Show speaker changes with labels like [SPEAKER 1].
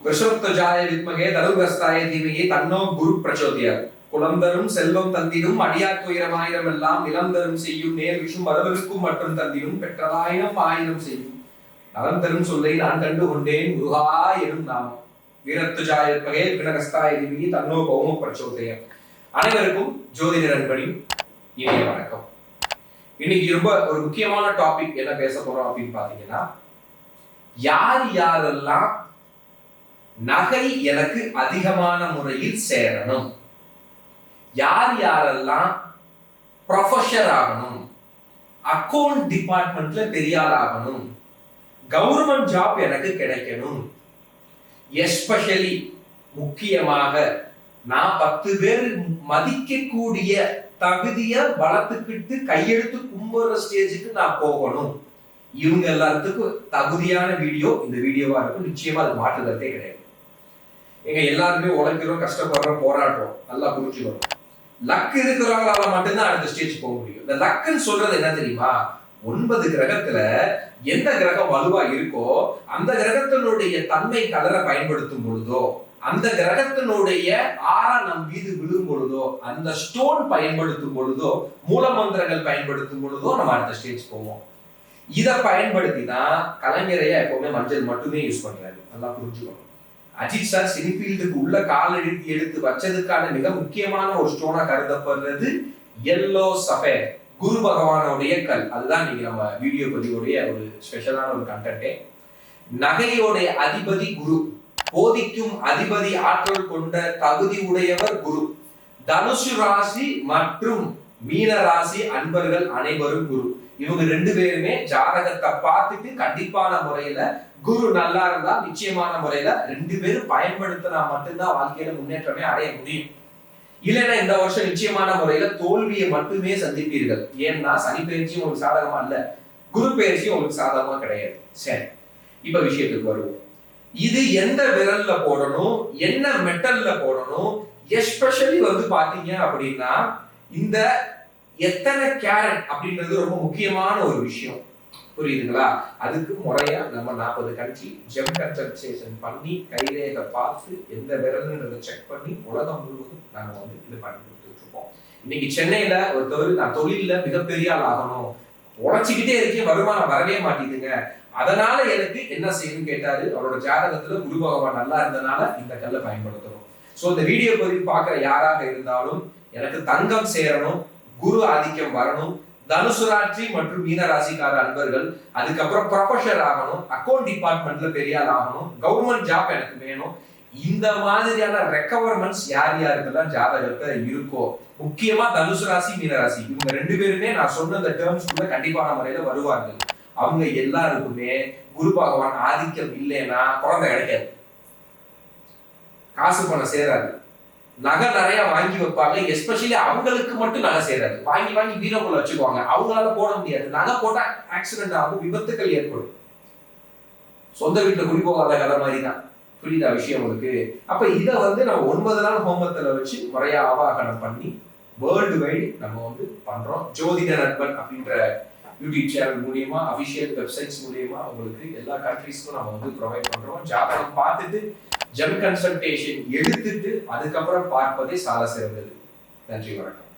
[SPEAKER 1] விஷவத்வஜாய வித்மகே தருகஸ்தாய தீமையே தன்னோ குரு பிரச்சோதியார் குழந்தரும் செல்வம் தந்திடும் அடியார் துயரமாயிரம் எல்லாம் நிலந்தரும் செய்யும் நேர் விஷும் வரவிருக்கும் மற்றும் தந்திடும் பெற்றதாயிரம் ஆயிரம் செய்யும் நலம் தரும் சொல்லை நான் கண்டு கொண்டேன் குருகா எனும் நாம் வீரத்துஜாய பகே வினகஸ்தாய தீமையே தன்னோ பௌம பிரச்சோதயம் அனைவருக்கும் ஜோதிட நண்பணி இனிய வணக்கம் இன்னைக்கு ரொம்ப ஒரு முக்கியமான டாபிக் என்ன பேச போறோம் அப்படின்னு பாத்தீங்கன்னா யார் யாரெல்லாம் நகை எனக்கு அதிகமான முறையில் சேரணும். யார் யாரெல்லாம் ப்ரொஃபஷர் ஆகணும் அக்கௌண்ட் டிபார்ட்மெண்ட்ல பெரியார் ஆகணும் கவர்மெண்ட் ஜாப் எனக்கு கிடைக்கணும். எஸ்பெஷலி முக்கியமாக நான் பத்து பேர் மதிக்கக்கூடிய தகுதிய வளர்த்துக்கிட்டு கையெழுத்து கும்புற ஸ்டேஜுக்கு நான் போகணும். இவங்க எல்லாத்துக்கும் தகுதியான வீடியோ இந்த வீடியோவா இருக்கும். நிச்சயமா அது மாற்றுதலே கிடையாது. எங்க எல்லாருமே உழைக்கிறோம் கஷ்டப்படுறோம் போராடுறோம். நல்லா புரிஞ்சுக்கணும். லக் இருக்கிறவங்களால மட்டும்தான் அடுத்த ஸ்டேஜ் போக முடியும். இந்த லக்குன்னு சொல்றது என்ன தெரியுமா? ஒன்பது கிரகத்துல எந்த கிரகம் வலுவா இருக்கோ அந்த கிரகத்தினுடைய தன்மை கலரை பயன்படுத்தும் பொழுதோ அந்த கிரகத்தினுடைய ஆறா நம் மீது விழும் பொழுதோ அந்த ஸ்டோன் பயன்படுத்தும் பொழுதோ மூலமந்திரங்கள் பயன்படுத்தும் பொழுதோ நம்ம அடுத்த ஸ்டேஜ் போவோம். இதை பயன்படுத்தினா கலைஞரையா எப்பவுமே மஞ்சள் மட்டுமே யூஸ் பண்றாரு. நல்லா புரிஞ்சுக்கணும். அஜித் சார் சினிஃபீல்டுக்கு உள்ள கால் எடுத்து எடுத்து வச்சதுக்கான மிக முக்கியமான ஒரு ஸ்டோனா கருதப்படுறது எல்லோ சஃபேர் குரு பகவானுடைய கல். அதுதான் நீங்க நம்ம வீடியோ பதிவுடைய ஒரு ஸ்பெஷலான ஒரு கண்டென்ட்டே நகையோடைய அதிபதி குரு. போதிக்கும் அதிபதி ஆற்றல் கொண்ட தகுதி உடையவர் குரு. தனுசு ராசி மற்றும் மீன ராசி அன்பர்கள் அனைவரும் குரு. இவங்க ரெண்டு பேருமே ஜாதகத்தை பார்த்துட்டு கண்டிப்பான முறையில குரு நல்லா இருந்தா நிச்சயமான முறையில ரெண்டு பேரும் பயன்படுத்தினா மட்டும்தான் வாழ்க்கையில முன்னேற்றமே அடைய முடியும். இல்லைன்னா இந்த வருஷம் நிச்சயமான முறையில தோல்வியை மட்டுமே சந்திப்பீர்கள். ஏன்னா சனி பயிற்சியும் உங்களுக்கு சாதகமா இல்ல. குரு பயிற்சியும் உங்களுக்கு சாதகமா கிடையாது. சரி. இப்ப விஷயத்துக்கு வருவோம். இது எந்த விரல்ல போடணும்? என்ன மெட்டல்ல போடணும்? எஸ்பெஷலி வந்து பாத்தீங்க அப்படின்னா இந்த எத்தனை கேரட் அப்படின்றது ரொம்ப முக்கியமான ஒரு விஷயம். புரியுதுங்களா? அதுக்கு முறையா நம்ம நாற்பது கட்சி ஜெம் கன்சல்டேஷன் பண்ணி கைரேகை பார்த்து எந்த விரல்ன்றதை செக் பண்ணி உலகம் முழுவதும் நாங்க வந்து இது பண்ணி கொடுத்துட்டு இருக்கோம். இன்னைக்கு சென்னையில ஒரு தொழில் நான் தொழில மிகப்பெரிய ஆள் ஆகணும். உழைச்சிக்கிட்டே இருக்கேன் வருமானம் வரவே மாட்டேங்குதுங்க. அதனால எனக்கு என்ன செய்யணும் கேட்டாரு. அவரோட ஜாதகத்துல குரு பகவான் நல்லா இருந்தனால இந்த கல்லை பயன்படுத்தணும் சோ இந்த வீடியோ பதிவு பார்க்குற யாராக இருந்தாலும் எனக்கு தங்கம் சேரணும். குரு ஆதிக்கம் வரணும். தனுசு ராசி மற்றும் மீன ராசிக்கார அன்பர்கள் அதுக்கப்புறம் ப்ரொஃபஷர் ஆகணும். அக்கௌண்ட் டிபார்ட்மெண்ட்ல பெரியார் ஆகணும். கவர்மெண்ட் ஜாப் எனக்கு வேணும். இந்த மாதிரியான ரெக்கவர்மெண்ட்ஸ் யார் யாருக்கெல்லாம் ஜாதகத்தை இருக்கோ முக்கியமா தனுசு ராசி மீன ராசி இவங்க ரெண்டு பேருமே நான் சொன்ன இந்த டேர்ம்ஸ்குள்ள கண்டிப்பான முறையில வருவார்கள். அவங்க எல்லாருக்குமே குரு பகவான் ஆதிக்கம் இல்லைன்னா குழந்தை கிடைக்காது. காசு பணம் சேராது. நகை நிறைய வாங்கி வைப்பாங்க. எஸ்பெஷலி அவங்களுக்கு மட்டும் நகை செய்யறாரு வாங்கி வாங்கி வீரக்குள்ள வச்சுக்குவாங்க. அவங்களால போட முடியாது. நகை போட்டா ஆக்சிடென்ட் ஆகும். விபத்துக்கள் ஏற்படும். சொந்த வீட்டுல குடி போகாத கதை மாதிரி தான் புரியுதா விஷயம் உங்களுக்கு? அப்ப இதை வந்து நம்ம ஒன்பது நாள் ஹோமத்துல வச்சு முறையா ஆவாகனம் பண்ணி வேர்ல்டு வைடு நம்ம வந்து பண்றோம். ஜோதிட நண்பன் அப்படின்ற யூடியூப் சேனல் மூலியமா அபிஷியல் வெப்சைட்ஸ் மூலியமா உங்களுக்கு எல்லா கண்ட்ரீஸ்க்கும் நம்ம வந்து ப்ரொவைட் பண்றோம். ஜாதகம் பார்த்துட்டு ஜெம் கன்சல்டேஷன் எடுத்துட்டு அதுக்கப்புறம் பார்ப்பதே சால சிறந்தது. நன்றி வணக்கம்.